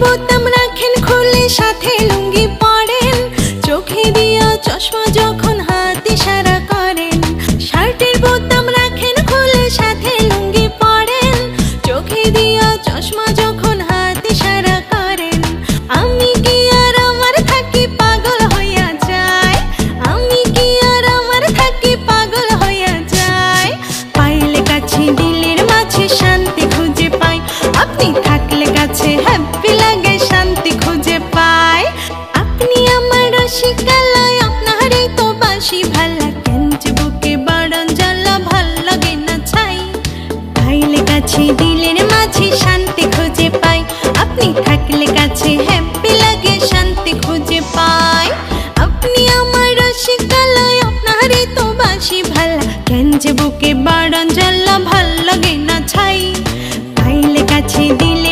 বোতাম রাখেন খুলে সাথে বারাঞ্জাল্লা ভালো লাগে না ছাই। পাইলে কাছে দিলে